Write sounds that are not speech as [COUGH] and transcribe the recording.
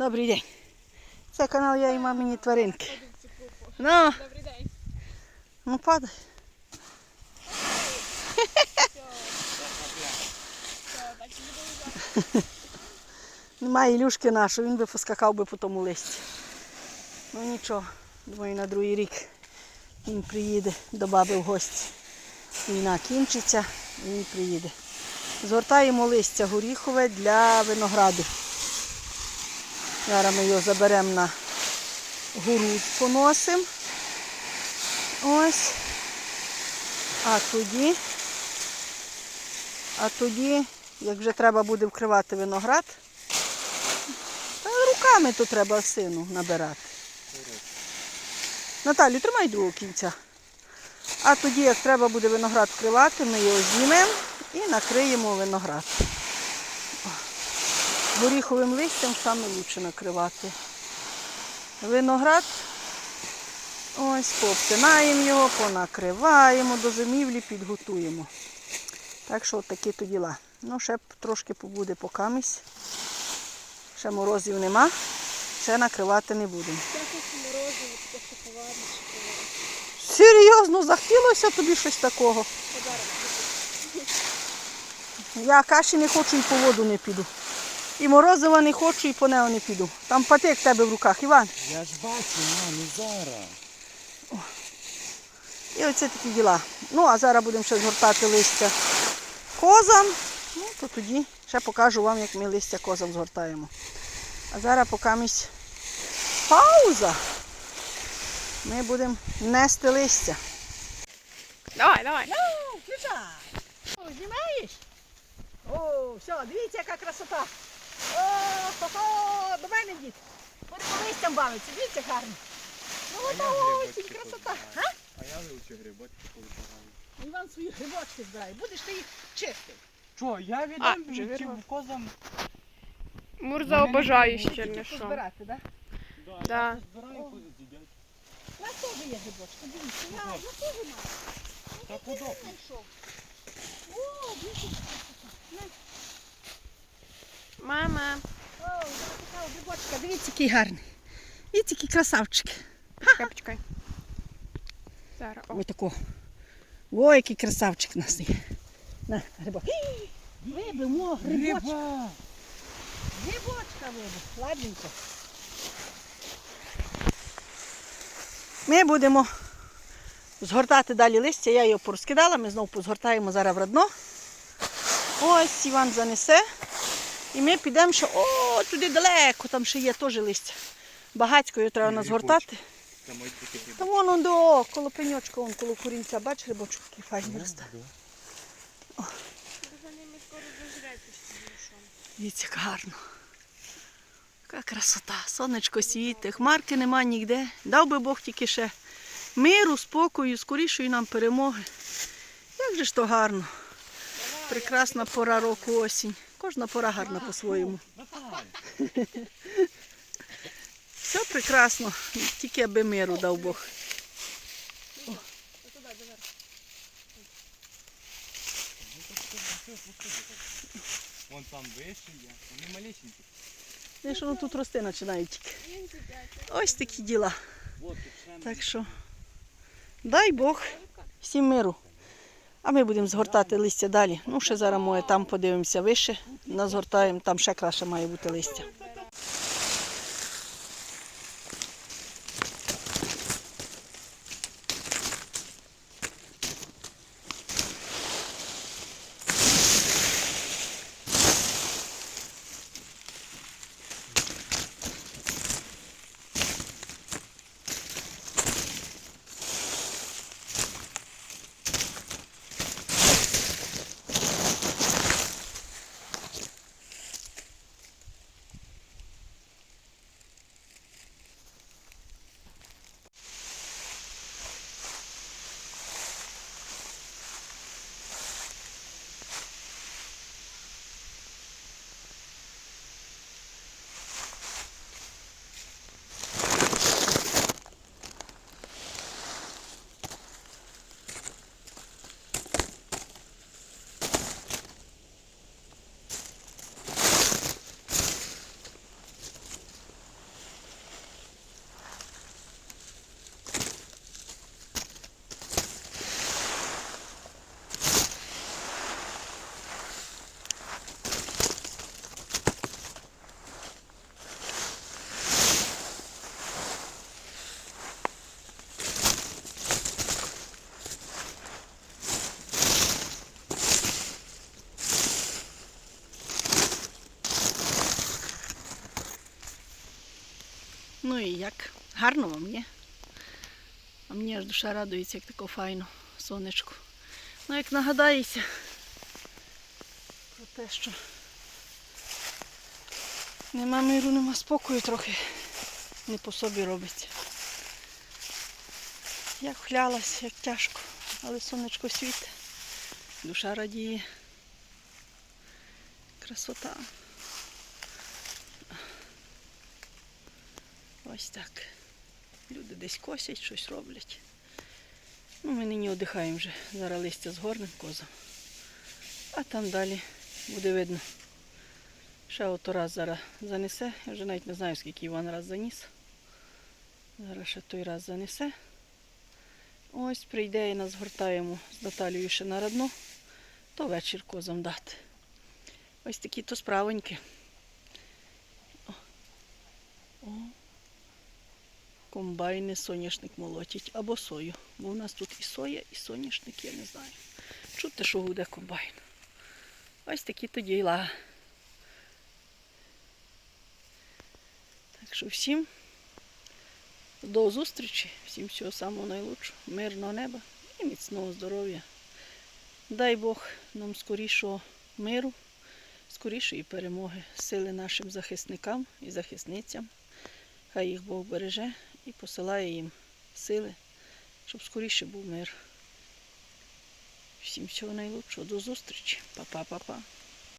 Добрий день. Це канал я і мамині тваринки. Ну, Добрий день. ну падай. Немає Ілюшки нашого, він би поскакав би по тому листі. Ну нічого, думаю, на другий рік він приїде до баби в гості. Війна кінчиться, він приїде. Згортаємо листя горіхове для винограду. Зараз ми його заберемо на город, поносимо. Ось. А тоді, а тоді, як вже треба буде вкривати виноград, та руками то треба сину набирати. Наталю, тримай другого кінця. А тоді, як треба буде виноград вкривати, ми його знімемо і накриємо виноград. Горіховим листям саме лучше накривати. Виноград. Ось, пообтинаємо його, понакриваємо, до зимівлі підготуємо. Так що такі то діла. Ну, ще трошки побуде покамість. Ще морозів нема, ще накривати не будемо. Серйозно, захотілося тобі щось такого. Я каші не хочу і по воду не піду. І морозива не хочу, і по нього не піду. Там патик в тебе в руках, Іван. Я ж бачу, ма, не зараз. І оце такі діла. Ну, а зараз будемо ще згортати листя козам. Ну, то тоді ще покажу вам, як ми листя козам згортаємо. А зараз покамість пауза. Ми будемо нести листя. Давай, давай. Ну, включай. Знімаєш? О, все, дивіться, яка красота. О, хо-хо, до мене дід. Буде по листям бавиться, дивіться гарно. Ну, грибочки осінь, красота. А? А я вивчу грибочки коли повибираю. Іван свої грибочки збирає. Будеш ти їх чистити. Що, я А, віддам вже козам. Мурза Вони обожає не ще Тільки не що. позбирати, так? Да, Да. я збираю кози з'їдять. У нас теж є грибочки, дивіться. Я, я теж маю. Та подобно. Знайшов. О, дивіться. Мама. О, така грибочка. Дивіться, який гарний. Дивіться, який красавчик. Почекай, почекай. Зараз. О. Ось тако. Ой, який красавчик у нас є. На, грибок. Вибимо, грибочка. Грибочка вибив. Ладненько. Ми будемо згортати далі листя. Я його порозкидала, ми знову позгортаємо зараз в родно. Ось Іван занесе. І ми підемо ще о, туди далеко, там ще є теж листя. Багацько його треба гриби. Та вон он до, коло пеньочка, вон коло курінця, бач, рибочок який файний росте. Дивіться, як гарно. Яка красота. Сонечко світить, хмарки нема ніде. Дав би Бог тільки ще миру, спокою, скорішої нам перемоги. Як же ж то гарно. Прекрасна пора року осінь. Кожна пора гарна по-своєму. [LAUGHS] Все прекрасно, тільки аби миру дав Бог. Вон там вище є. Вони малесенькі. Де ж воно тут рости починає тільки. Ось такі діла. Так що дай Бог всім миру. А ми будемо згортати листя далі. Ну, ще зараз моє там подивимося вище. Назгортаємо, там ще краще має бути листя. Ну і як? Гарно вам, ні? А мені аж душа радується, як тако файно, сонечко. Ну, як нагадається про те, що нема миру, нема спокою трохи не по собі робиться. Як хлялась, як тяжко, але сонечко світе, душа радіє. Красота. Ось так. Люди десь косять, щось роблять. Ну, ми нині одихаємо вже. Зараз листя згорнем козам. А там далі буде видно. Ще ото раз зараз занесе. Я вже навіть не знаю, скільки Іван раз заніс. Зараз ще той раз занесе. Ось прийде і нас згортаємо з Наталією ще на родну, то вечір козам дати. Ось такі то справоньки. О. О. Комбайни соняшник молотять або сою. Бо у нас тут і соя, і соняшник, я не знаю. Чути, що гуде комбайн. Ось такі то діла. Так що всім до зустрічі, всім всього самого найлучшого, мирного неба і міцного здоров'я. Дай Бог нам скорішого миру, скорішої перемоги, сили нашим захисникам і захисницям. Хай їх Бог береже і посилає їм сили, щоб скоріше був мир. Всім всього найлучшого. До зустрічі. Па-па-па-па.